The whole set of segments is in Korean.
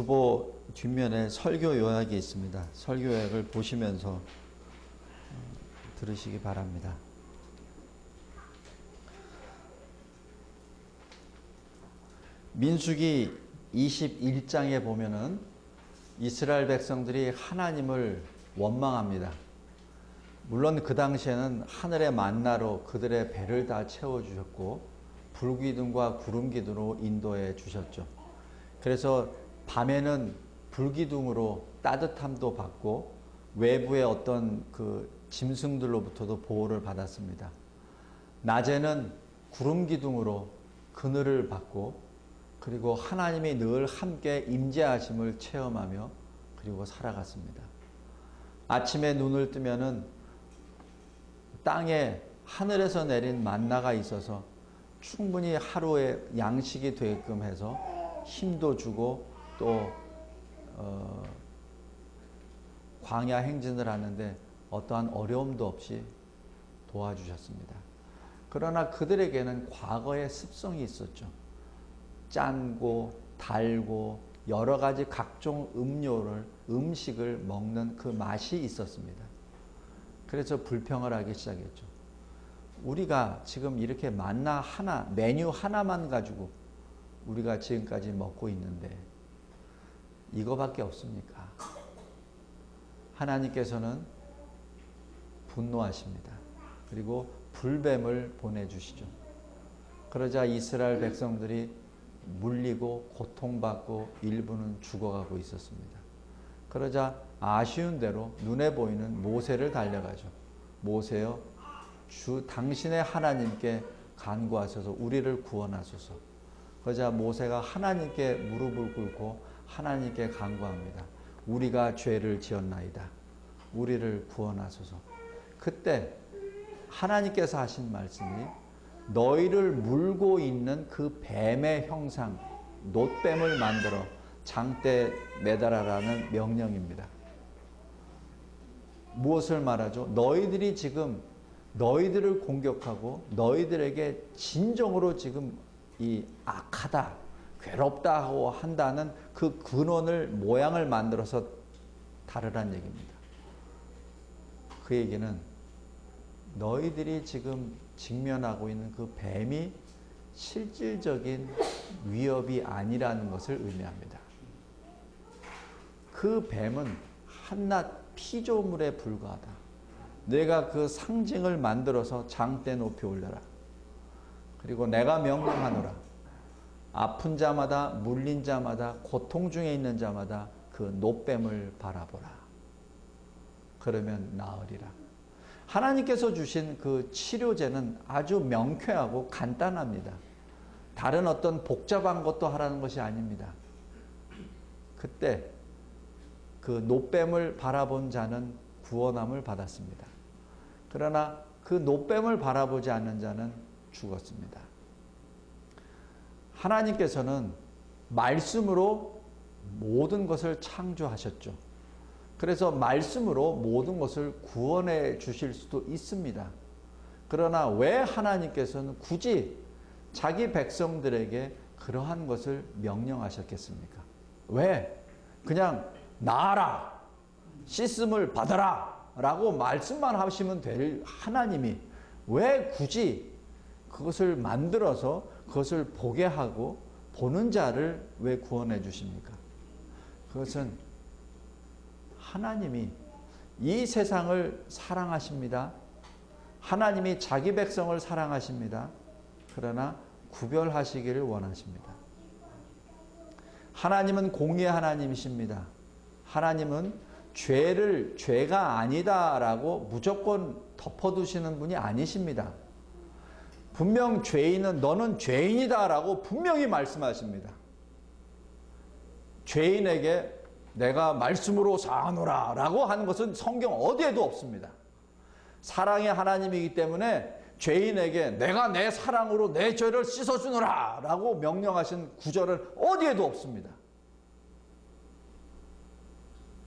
주보 뒷면에 설교 요약이 있습니다. 설교 요약을 보시면서 어, 들으시기 바랍니다. 민수기 21장에 보면은 이스라엘 백성들이 하나님을 원망합니다. 물론 그 당시에는 하늘의 만나로 그들의 배를 다 채워주셨고 불기둥과 구름기둥으로 인도해 주셨죠. 그래서 밤에는 불기둥으로 따뜻함도 받고 외부의 어떤 그 짐승들로부터도 보호를 받았습니다. 낮에는 구름 기둥으로 그늘을 받고 그리고 하나님이 늘 함께 임재하심을 체험하며 그리고 살아갔습니다. 아침에 눈을 뜨면은 땅에 하늘에서 내린 만나가 있어서 충분히 하루의 양식이 되게끔 해서 힘도 주고 또 어, 광야 행진을 하는데 어떠한 어려움도 없이 도와주셨습니다. 그러나 그들에게는 과거의 습성이 있었죠. 짠고 달고 여러 가지 각종 음료를 음식을 먹는 그 맛이 있었습니다. 그래서 불평을 하기 시작했죠. 우리가 지금 이렇게 만나 하나 메뉴 하나만 가지고 우리가 지금까지 먹고 있는데 이거밖에 없습니까? 하나님께서는 분노하십니다. 그리고 불뱀을 보내주시죠. 그러자 이스라엘 백성들이 물리고 고통받고 일부는 죽어가고 있었습니다. 그러자 아쉬운 대로 눈에 보이는 모세를 달려가죠. 모세여 주 당신의 하나님께 간구하셔서 우리를 구원하소서. 그러자 모세가 하나님께 무릎을 꿇고 하나님께 간구합니다. 우리가 죄를 지었나이다. 우리를 구원하소서. 그때 하나님께서 하신 말씀이 너희를 물고 있는 그 뱀의 형상, 놋뱀을 만들어 장대 매달아라는 명령입니다. 무엇을 말하죠? 너희들이 지금 너희들을 공격하고 너희들에게 진정으로 지금 이 악하다, 괴롭다 하고 한다는 그 근원을 모양을 만들어서 다르란 얘기입니다. 그 얘기는 너희들이 지금 직면하고 있는 그 뱀이 실질적인 위협이 아니라는 것을 의미합니다. 그 뱀은 한낱 피조물에 불과하다. 내가 그 상징을 만들어서 장대 높이 올려라. 그리고 내가 명령하노라. 아픈 자마다 물린 자마다 고통 중에 있는 자마다 그 노뱀을 바라보라. 그러면 나으리라. 하나님께서 주신 그 치료제는 아주 명쾌하고 간단합니다. 다른 어떤 복잡한 것도 하라는 것이 아닙니다. 그때 그 노뱀을 바라본 자는 구원함을 받았습니다. 그러나 그 노뱀을 바라보지 않는 자는 죽었습니다. 하나님께서는 말씀으로 모든 것을 창조하셨죠. 그래서 말씀으로 모든 것을 구원해 주실 수도 있습니다. 그러나 왜 하나님께서는 굳이 자기 백성들에게 그러한 것을 명령하셨겠습니까? 왜? 그냥 나아라! 씻음을 받아라! 라고 말씀만 하시면 될 하나님이 왜 굳이 그것을 만들어서 그것을 보게 하고 보는 자를 왜 구원해 주십니까? 그것은 하나님이 이 세상을 사랑하십니다. 하나님이 자기 백성을 사랑하십니다. 그러나 구별하시기를 원하십니다. 하나님은 공의 하나님이십니다. 하나님은 죄를 죄가 아니다라고 무조건 덮어두시는 분이 아니십니다. 분명 죄인은 너는 죄인이다 라고 분명히 말씀하십니다. 죄인에게 내가 말씀으로 사노라 라고 하는 것은 성경 어디에도 없습니다. 사랑의 하나님이기 때문에 죄인에게 내가 내 사랑으로 내 죄를 씻어주노라 라고 명령하신 구절은 어디에도 없습니다.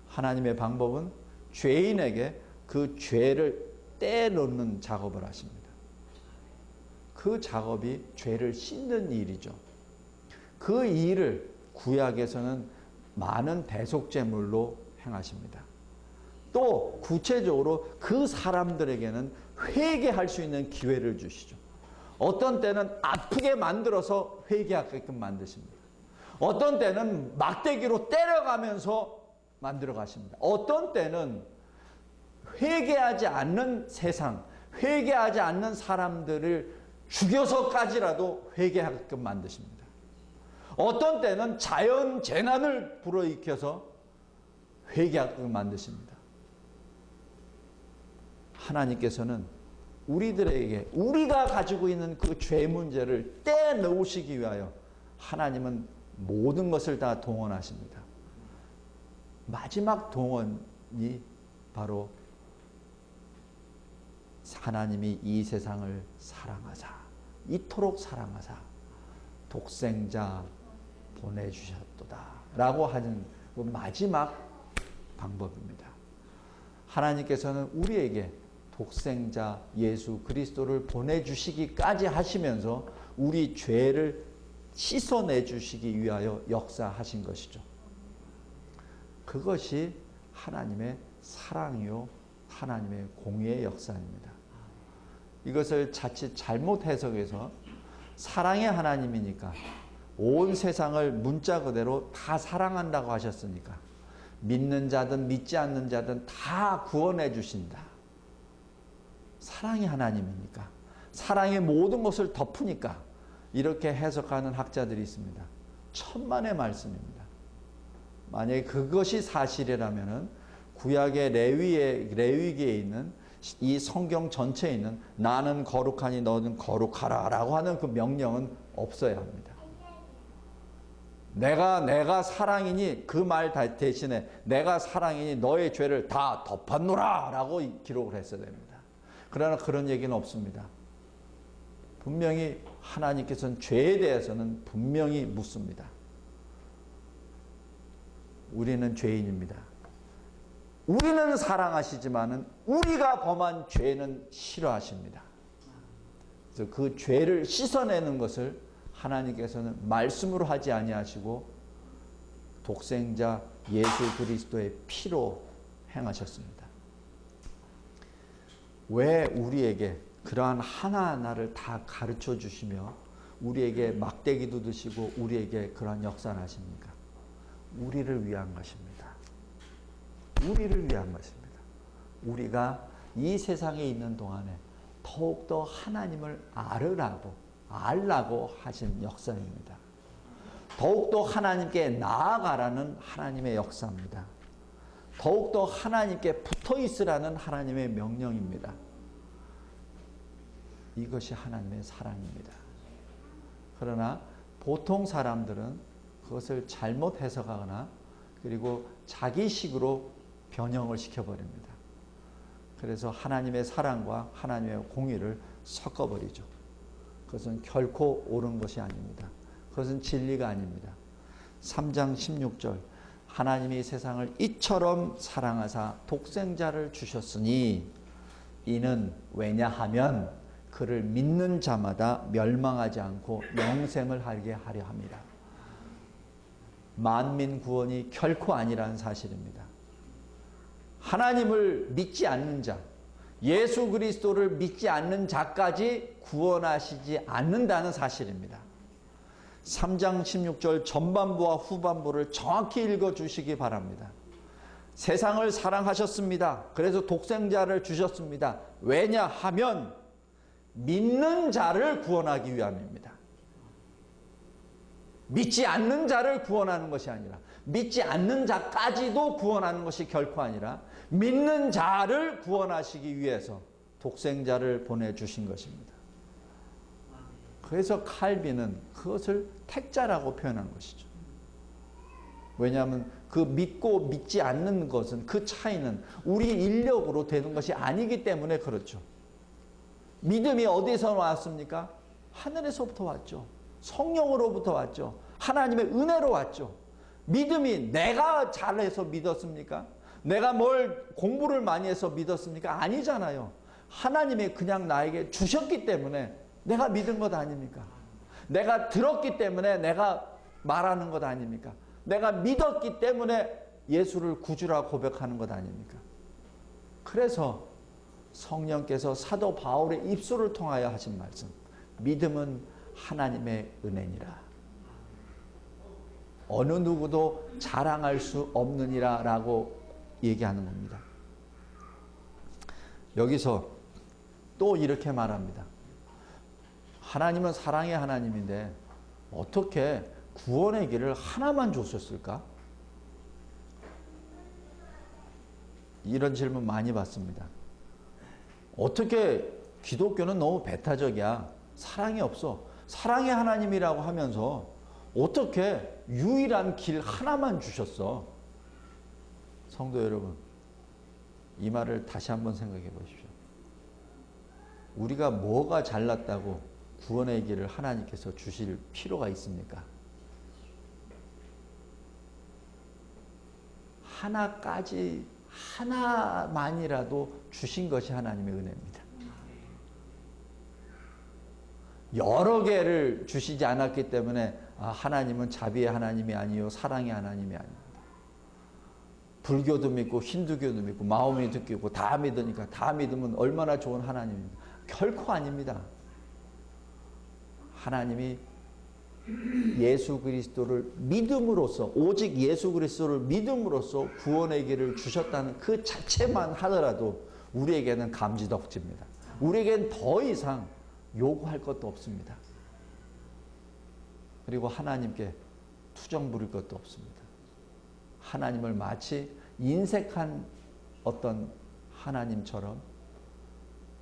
하나님의 방법은 죄인에게 그 죄를 떼놓는 작업을 하십니다. 그 작업이 죄를 씻는 일이죠. 그 일을 구약에서는 많은 대속제물로 행하십니다. 또 구체적으로 그 사람들에게는 회개할 수 있는 기회를 주시죠. 어떤 때는 아프게 만들어서 회개하게끔 만드십니다. 어떤 때는 막대기로 때려가면서 만들어 가십니다. 어떤 때는 회개하지 않는 세상, 회개하지 않는 사람들을 죽여서까지라도 회개하게끔 만드십니다. 어떤 때는 자연 재난을 불어일으켜서 회개하게끔 만드십니다. 하나님께서는 우리들에게 우리가 가지고 있는 그 죄 문제를 떼놓으시기 위하여 하나님은 모든 것을 다 동원하십니다. 마지막 동원이 바로 하나님이 이 세상을 사랑하사 이토록 사랑하사 독생자 보내주셨도다 라고 하는 그 마지막 방법입니다. 하나님께서는 우리에게 독생자 예수 그리스도를 보내주시기까지 하시면서 우리 죄를 씻어내 주시기 위하여 역사하신 것이죠. 그것이 하나님의 사랑이요 하나님의 공의의 역사입니다. 이것을 자칫 잘못 해석해서 사랑의 하나님이니까 온 세상을 문자 그대로 다 사랑한다고 하셨으니까 믿는 자든 믿지 않는 자든 다 구원해 주신다. 사랑의 하나님이니까 사랑의 모든 것을 덮으니까 이렇게 해석하는 학자들이 있습니다. 천만의 말씀입니다. 만약에 그것이 사실이라면은 구약의 레위의 레위기에 있는 이 성경 전체에 있는 나는 거룩하니 너는 거룩하라 라고 하는 그 명령은 없어야 합니다. 내가 내가 사랑이니 그 말 대신에 내가 사랑이니 너의 죄를 다 덮었노라 라고 기록을 했어야 됩니다. 그러나 그런 얘기는 없습니다. 분명히 하나님께서는 죄에 대해서는 분명히 묻습니다. 우리는 죄인입니다. 우리는 사랑하시지만은 우리가 범한 죄는 싫어하십니다. 그래서 그 죄를 씻어내는 것을 하나님께서는 말씀으로 하지 아니하시고 독생자 예수 그리스도의 피로 행하셨습니다. 왜 우리에게 그러한 하나하나를 다 가르쳐 주시며 우리에게 막대기도 드시고 우리에게 그러한 역사를 하십니까? 우리를 위한 것입니다. 우리를 위한 것입니다. 우리가 이 세상에 있는 동안에 더욱더 하나님을 알으라고 알라고 하신 역사입니다. 더욱더 하나님께 나아가라는 하나님의 역사입니다. 더욱더 하나님께 붙어 있으라는 하나님의 명령입니다. 이것이 하나님의 사랑입니다. 그러나 보통 사람들은 그것을 잘못 해석하거나 그리고 자기식으로 변형을 시켜버립니다. 그래서 하나님의 사랑과 하나님의 공의를 섞어버리죠. 그것은 결코 옳은 것이 아닙니다. 그것은 진리가 아닙니다. 3장 16절 하나님이 세상을 이처럼 사랑하사 독생자를 주셨으니 이는 왜냐하면 그를 믿는 자마다 멸망하지 않고 영생을 하게 하려 합니다. 만민 구원이 결코 아니라는 사실입니다. 하나님을 믿지 않는 자, 예수 그리스도를 믿지 않는 자까지 구원하시지 않는다는 사실입니다. 3장 16절 전반부와 후반부를 정확히 읽어 주시기 바랍니다. 세상을 사랑하셨습니다. 그래서 독생자를 주셨습니다. 왜냐하면 믿는 자를 구원하기 위함입니다. 믿지 않는 자를 구원하는 것이 아니라 믿지 않는 자까지도 구원하는 것이 결코 아니라 믿는 자를 구원하시기 위해서 독생자를 보내주신 것입니다. 그래서 칼빈은 그것을 택자라고 표현한 것이죠. 왜냐하면 그 믿고 믿지 않는 것은 그 차이는 우리 인력으로 되는 것이 아니기 때문에 그렇죠. 믿음이 어디서 왔습니까? 하늘에서부터 왔죠. 성령으로부터 왔죠. 하나님의 은혜로 왔죠. 믿음이 내가 잘해서 믿었습니까? 내가 뭘 공부를 많이 해서 믿었습니까? 아니잖아요. 하나님이 그냥 나에게 주셨기 때문에 내가 믿은 것 아닙니까? 내가 들었기 때문에 내가 말하는 것 아닙니까? 내가 믿었기 때문에 예수를 구주라 고백하는 것 아닙니까? 그래서 성령께서 사도 바울의 입술을 통하여 하신 말씀. 믿음은 하나님의 은혜니라. 어느 누구도 자랑할 수 없느니라 라고 얘기하는 겁니다. 여기서 또 이렇게 말합니다. 하나님은 사랑의 하나님인데 어떻게 구원의 길을 하나만 줬었을까? 이런 질문 많이 받습니다. 어떻게 기독교는 너무 배타적이야. 사랑이 없어. 사랑의 하나님이라고 하면서 어떻게 유일한 길 하나만 주셨어? 성도 여러분, 이 말을 다시 한번 생각해 보십시오. 우리가 뭐가 잘났다고 구원의 길을 하나님께서 주실 필요가 있습니까? 하나까지 하나만이라도 주신 것이 하나님의 은혜입니다. 여러 개를 주시지 않았기 때문에 아, 하나님은 자비의 하나님이 아니요 사랑의 하나님이 아닙니다. 불교도 믿고 힌두교도 믿고 마음이 믿고 다 믿으니까 다 믿으면 얼마나 좋은 하나님입니다. 결코 아닙니다. 하나님이 예수 그리스도를 믿음으로써 오직 예수 그리스도를 믿음으로써 구원의 길을 주셨다는 그 자체만 하더라도 우리에게는 감지덕지입니다. 우리에겐 더 이상 요구할 것도 없습니다. 그리고 하나님께 투정 부릴 것도 없습니다. 하나님을 마치 인색한 어떤 하나님처럼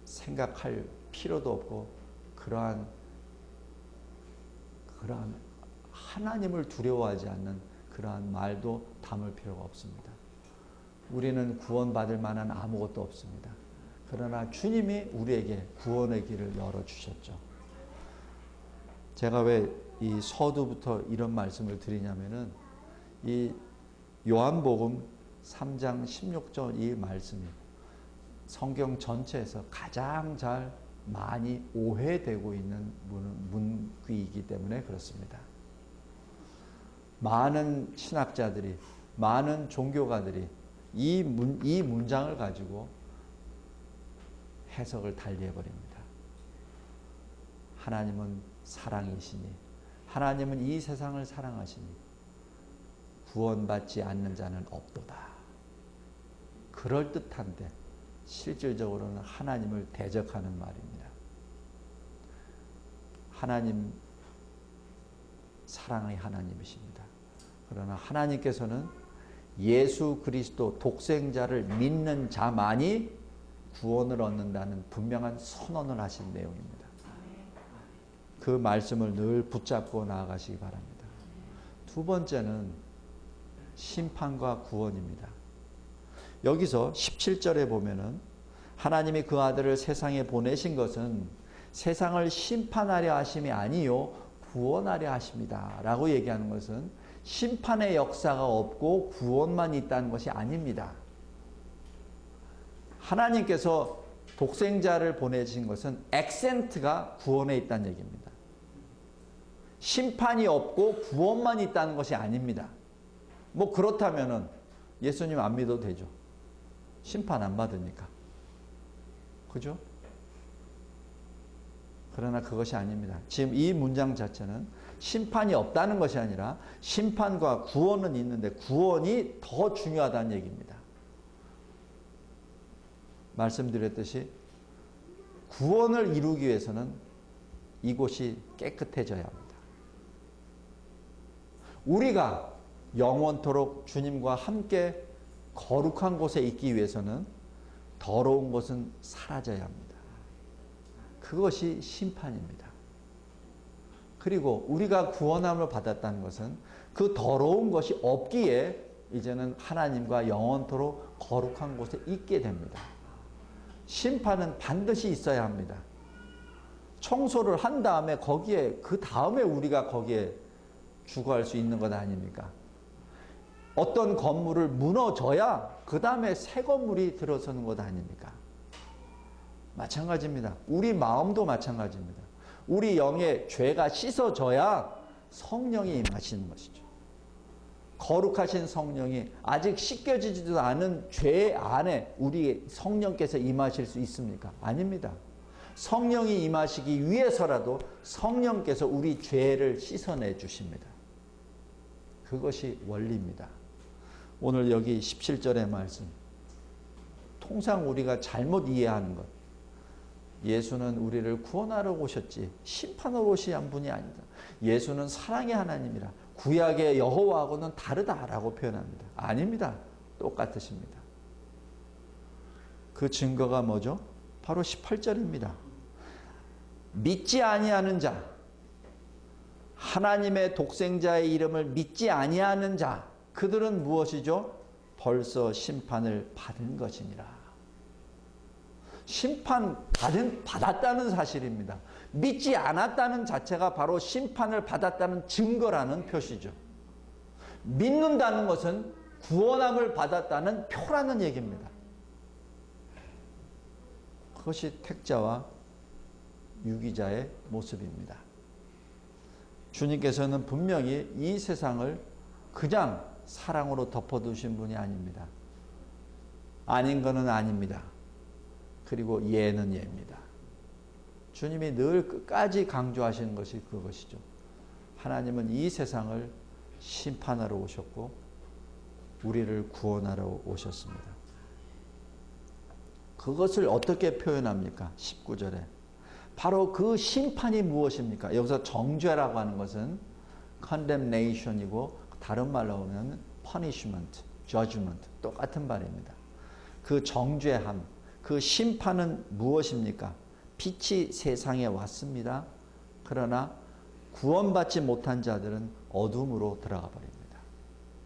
생각할 필요도 없고 그러한 그러한 하나님을 두려워하지 않는 그러한 말도 담을 필요가 없습니다. 우리는 구원받을 만한 아무것도 없습니다. 그러나 주님이 우리에게 구원의 길을 열어주셨죠. 제가 왜 이 서두부터 이런 말씀을 드리냐면은 이 요한복음 3장 16절 이 말씀이 성경 전체에서 가장 잘 많이 오해되고 있는 문구이기 때문에 그렇습니다. 많은 신학자들이, 많은 종교가들이 이, 문, 이 문장을 가지고 해석을 달리해버립니다. 하나님은 사랑이시니, 하나님은 이 세상을 사랑하시니, 구원받지 않는 자는 없도다. 그럴듯한데, 실질적으로는 하나님을 대적하는 말입니다. 하나님 사랑의 하나님이십니다. 그러나 하나님께서는 예수 그리스도 독생자를 믿는 자만이 구원을 얻는다는 분명한 선언을 하신 내용입니다. 그 말씀을 늘 붙잡고 나아가시기 바랍니다. 두 번째는 심판과 구원입니다. 여기서 17절에 보면은 하나님이 그 아들을 세상에 보내신 것은 세상을 심판하려 하심이 아니요 구원하려 하십니다. 라고 얘기하는 것은 심판의 역사가 없고 구원만 있다는 것이 아닙니다. 하나님께서 독생자를 보내신 것은 액센트가 구원에 있다는 얘기입니다. 심판이 없고 구원만 있다는 것이 아닙니다. 뭐 그렇다면은 예수님 안 믿어도 되죠. 심판 안 받으니까. 그죠? 그러나 그것이 아닙니다. 지금 이 문장 자체는 심판이 없다는 것이 아니라 심판과 구원은 있는데 구원이 더 중요하다는 얘기입니다. 말씀드렸듯이 구원을 이루기 위해서는 이곳이 깨끗해져야 합니다. 우리가 영원토록 주님과 함께 거룩한 곳에 있기 위해서는 더러운 것은 사라져야 합니다. 그것이 심판입니다. 그리고 우리가 구원함을 받았다는 것은 그 더러운 것이 없기에 이제는 하나님과 영원토록 거룩한 곳에 있게 됩니다. 심판은 반드시 있어야 합니다. 청소를 한 다음에 거기에 그 다음에 우리가 거기에 주거할 수 있는 것 아닙니까? 어떤 건물을 무너져야 그 다음에 새 건물이 들어서는 것 아닙니까? 마찬가지입니다. 우리 마음도 마찬가지입니다. 우리 영의 죄가 씻어져야 성령이 임하시는 것이죠. 거룩하신 성령이 아직 씻겨지지도 않은 죄 안에 우리 성령께서 임하실 수 있습니까? 아닙니다. 성령이 임하시기 위해서라도 성령께서 우리 죄를 씻어내 주십니다. 그것이 원리입니다. 오늘 여기 17절의 말씀. 통상 우리가 잘못 이해하는 것. 예수는 우리를 구원하러 오셨지 심판하러 오신 분이 아니다. 예수는 사랑의 하나님이라 구약의 여호와하고는 다르다라고 표현합니다. 아닙니다. 똑같으십니다. 그 증거가 뭐죠? 바로 18절입니다. 믿지 아니하는 자 하나님의 독생자의 이름을 믿지 아니하는 자 그들은 무엇이죠? 벌써 심판을 받은 것이니라. 심판 받은, 받았다는 사실입니다. 믿지 않았다는 자체가 바로 심판을 받았다는 증거라는 표시죠. 믿는다는 것은 구원함을 받았다는 표라는 얘기입니다. 그것이 택자와 유기자의 모습입니다. 주님께서는 분명히 이 세상을 그냥 사랑으로 덮어두신 분이 아닙니다. 아닌 것은 아닙니다. 그리고 예는 예입니다. 주님이 늘 끝까지 강조하시는 것이 그것이죠. 하나님은 이 세상을 심판하러 오셨고 우리를 구원하러 오셨습니다. 그것을 어떻게 표현합니까? 19절에. 바로 그 심판이 무엇입니까? 여기서 정죄라고 하는 것은 condemnation이고 다른 말로 하면 punishment, judgment 똑같은 말입니다. 그 정죄함, 그 심판은 무엇입니까? 빛이 세상에 왔습니다. 그러나 구원받지 못한 자들은 어둠으로 들어가 버립니다.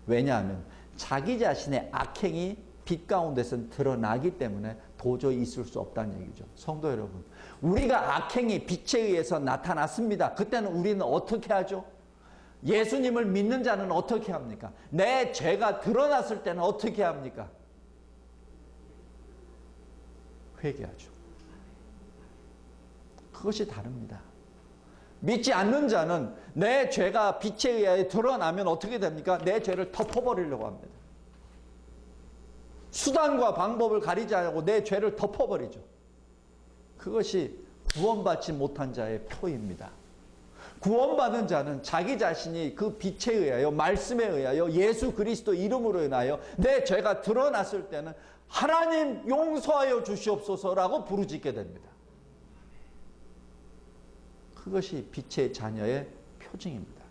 왜냐하면 자기 자신의 악행이 빛 가운데서 드러나기 때문에 도저히 있을 수 없다는 얘기죠. 성도 여러분, 우리가 악행이 빛에 의해서 나타났습니다. 그때는 우리는 어떻게 하죠? 예수님을 믿는 자는 어떻게 합니까? 내 죄가 드러났을 때는 어떻게 합니까? 회개하죠. 그것이 다릅니다. 믿지 않는 자는 내 죄가 빛에 의해 드러나면 어떻게 됩니까? 내 죄를 덮어버리려고 합니다. 수단과 방법을 가리지 않고 내 죄를 덮어버리죠. 그것이 구원받지 못한 자의 표입니다. 구원받은 자는 자기 자신이 그 빛에 의하여 말씀에 의하여 예수 그리스도 이름으로 인하여 내 죄가 드러났을 때는 하나님 용서하여 주시옵소서라고 부르짖게 됩니다. 그것이 빛의 자녀의 표징입니다.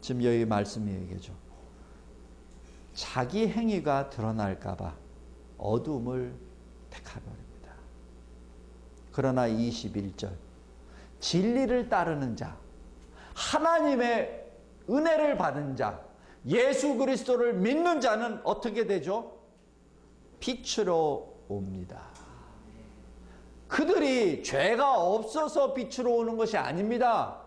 지금 여기 말씀이 얘기죠. 자기 행위가 드러날까봐 어둠을 택하버립니다. 그러나 21절 진리를 따르는 자 하나님의 은혜를 받은 자 예수 그리스도를 믿는 자는 어떻게 되죠? 빛으로 옵니다. 그들이 죄가 없어서 빛으로 오는 것이 아닙니다.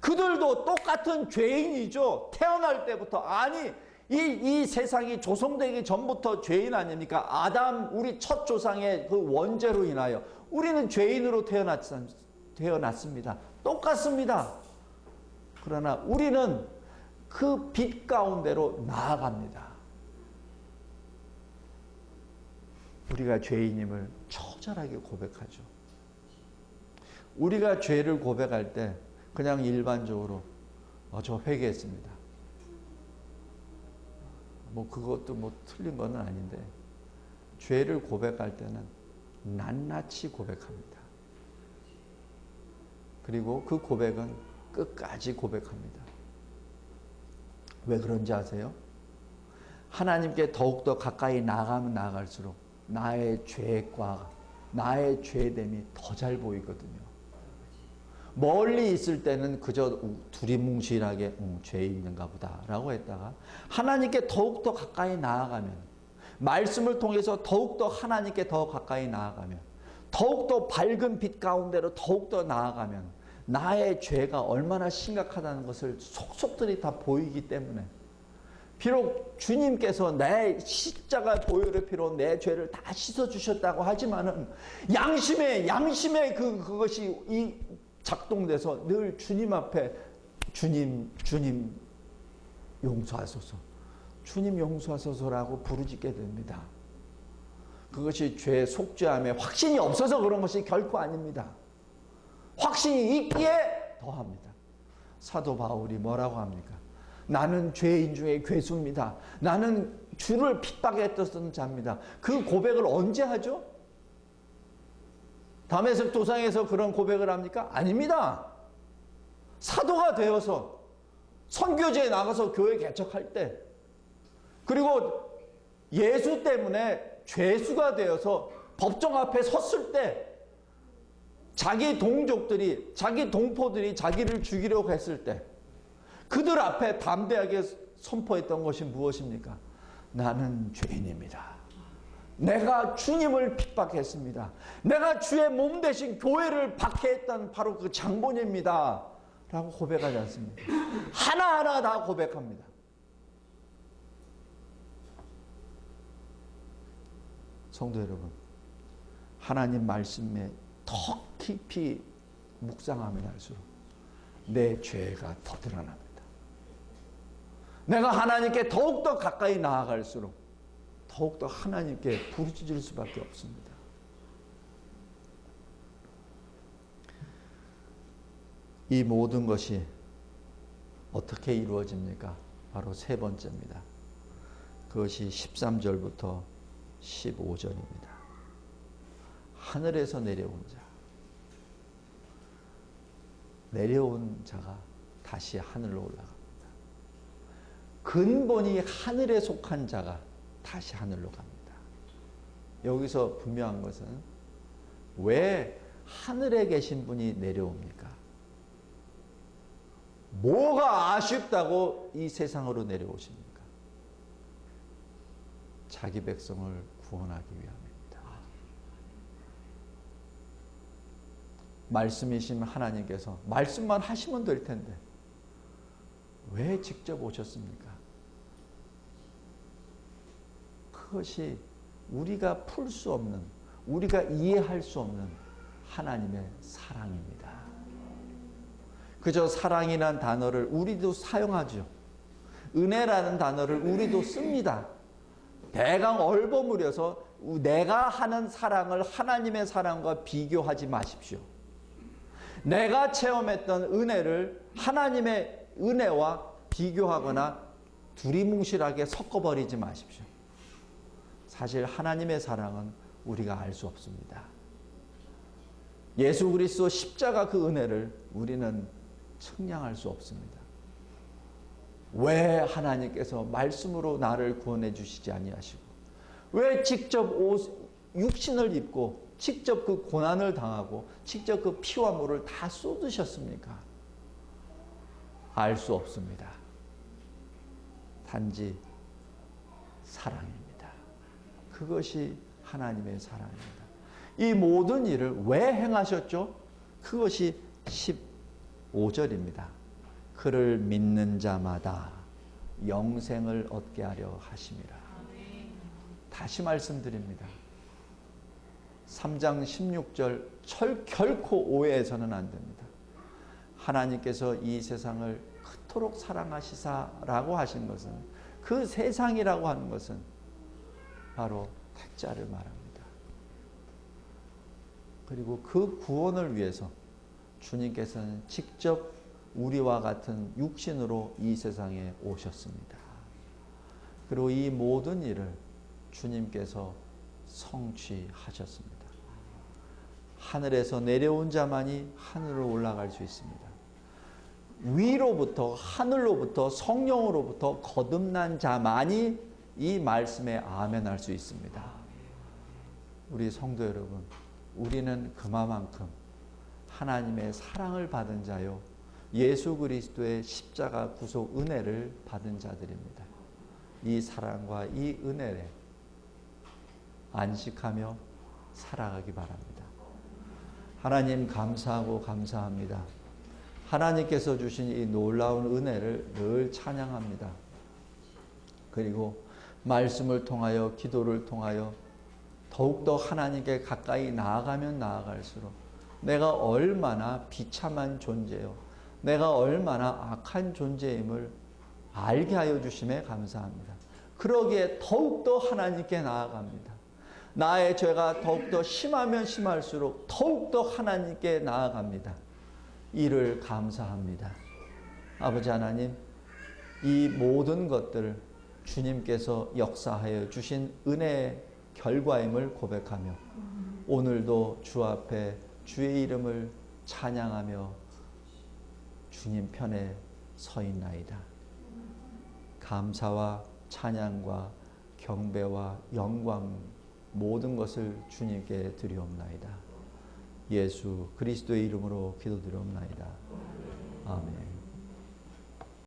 그들도 똑같은 죄인이죠. 태어날 때부터. 아니, 이, 이 세상이 조성되기 전부터 죄인 아닙니까? 아담, 우리 첫 조상의 그 원죄로 인하여 우리는 죄인으로 태어났, 태어났습니다. 똑같습니다. 그러나 우리는 그 빛 가운데로 나아갑니다. 우리가 죄인임을 처절하게 고백하죠. 우리가 죄를 고백할 때 그냥 일반적으로 어, 저 회개했습니다. 뭐 그것도 뭐 틀린 건 아닌데 죄를 고백할 때는 낱낱이 고백합니다. 그리고 그 고백은 끝까지 고백합니다. 왜 그런지 아세요? 하나님께 더욱더 가까이 나가면 나갈수록 나의 죄과 나의 죄됨이 더 잘 보이거든요. 멀리 있을 때는 그저 두리뭉실하게 음, 죄 있는가 보다라고 했다가 하나님께 더욱더 가까이 나아가면 말씀을 통해서 더욱더 하나님께 더 가까이 나아가면 더욱더 밝은 빛 가운데로 더욱더 나아가면 나의 죄가 얼마나 심각하다는 것을 속속들이 다 보이기 때문에 비록 주님께서 내 십자가 보혈의 피로 내 죄를 다 씻어 주셨다고 하지만은 양심의 양심의 그 그것이 이 작동돼서 늘 주님 앞에 주님 주님 용서하소서. 주님 용서하소서라고 부르짖게 됩니다. 그것이 죄 속죄함에 확신이 없어서 그런 것이 결코 아닙니다. 확신이 있기에 더합니다. 사도 바울이 뭐라고 합니까? 나는 죄인 중에 괴수입니다. 나는 주를 핍박했던 자입니다. 그 고백을 언제 하죠? 담에색 도상에서 그런 고백을 합니까? 아닙니다. 사도가 되어서 선교지에 나가서 교회 개척할 때 그리고 예수 때문에 죄수가 되어서 법정 앞에 섰을 때 자기 동족들이 자기 동포들이 자기를 죽이려고 했을 때 그들 앞에 담대하게 선포했던 것이 무엇입니까? 나는 죄인입니다. 내가 주님을 핍박했습니다. 내가 주의 몸 대신 교회를 박해했던 바로 그 장본입니다. 라고 고백하지 않습니까? 하나하나 다 고백합니다. 성도 여러분, 하나님 말씀에 더 깊이 묵상하면 할수록 내 죄가 더 드러납니다. 내가 하나님께 더욱더 가까이 나아갈수록 더욱더 하나님께 부르짖을 수밖에 없습니다. 이 모든 것이 어떻게 이루어집니까? 바로 세 번째입니다. 그것이 13절부터 15절입니다. 하늘에서 내려온 자. 내려온 자가 다시 하늘로 올라갑니다. 근본이 하늘에 속한 자가 다시 하늘로 갑니다. 여기서 분명한 것은 왜 하늘에 계신 분이 내려옵니까? 뭐가 아쉽다고 이 세상으로 내려오십니까? 자기 백성을 구원하기 위함입니다. 말씀이신 하나님께서 말씀만 하시면 될 텐데 왜 직접 오셨습니까? 그것이 우리가 풀 수 없는, 우리가 이해할 수 없는 하나님의 사랑입니다. 그저 사랑이란 단어를 우리도 사용하죠. 은혜라는 단어를 우리도 씁니다. 대강 얼버무려서 내가 하는 사랑을 하나님의 사랑과 비교하지 마십시오. 내가 체험했던 은혜를 하나님의 은혜와 비교하거나 두리뭉실하게 섞어버리지 마십시오. 사실 하나님의 사랑은 우리가 알 수 없습니다. 예수 그리스도 십자가 그 은혜를 우리는 측량할 수 없습니다. 왜 하나님께서 말씀으로 나를 구원해 주시지 아니하시고 왜 직접 옷, 육신을 입고 직접 그 고난을 당하고 직접 그 피와 물을 다 쏟으셨습니까? 알 수 없습니다. 단지 사랑입니다. 그것이 하나님의 사랑입니다. 이 모든 일을 왜 행하셨죠? 그것이 15절입니다. 그를 믿는 자마다 영생을 얻게 하려 하심이라. 다시 말씀드립니다. 3장 16절 철, 결코 오해해서는 안 됩니다. 하나님께서 이 세상을 그토록 사랑하시사라고 하신 것은 그 세상이라고 하는 것은 바로 택자를 말합니다. 그리고 그 구원을 위해서 주님께서는 직접 우리와 같은 육신으로 이 세상에 오셨습니다. 그리고 이 모든 일을 주님께서 성취하셨습니다. 하늘에서 내려온 자만이 하늘로 올라갈 수 있습니다. 위로부터 하늘로부터 성령으로부터 거듭난 자만이 이 말씀에 아멘할 수 있습니다. 우리 성도 여러분, 우리는 그만큼 하나님의 사랑을 받은 자요. 예수 그리스도의 십자가 구속 은혜를 받은 자들입니다. 이 사랑과 이 은혜에 안식하며 살아가기 바랍니다. 하나님 감사하고 감사합니다. 하나님께서 주신 이 놀라운 은혜를 늘 찬양합니다. 그리고 말씀을 통하여 기도를 통하여 더욱더 하나님께 가까이 나아가면 나아갈수록 내가 얼마나 비참한 존재요. 내가 얼마나 악한 존재임을 알게 하여 주심에 감사합니다. 그러기에 더욱더 하나님께 나아갑니다. 나의 죄가 더욱더 심하면 심할수록 더욱더 하나님께 나아갑니다. 이를 감사합니다. 아버지 하나님, 이 모든 것들 주님께서 역사하여 주신 은혜의 결과임을 고백하며 오늘도 주 앞에 주의 이름을 찬양하며 주님 편에 서 있나이다. 감사와 찬양과 경배와 영광 모든 것을 주님께 드리옵나이다. 예수 그리스도의 이름으로 기도드리옵나이다. 아멘.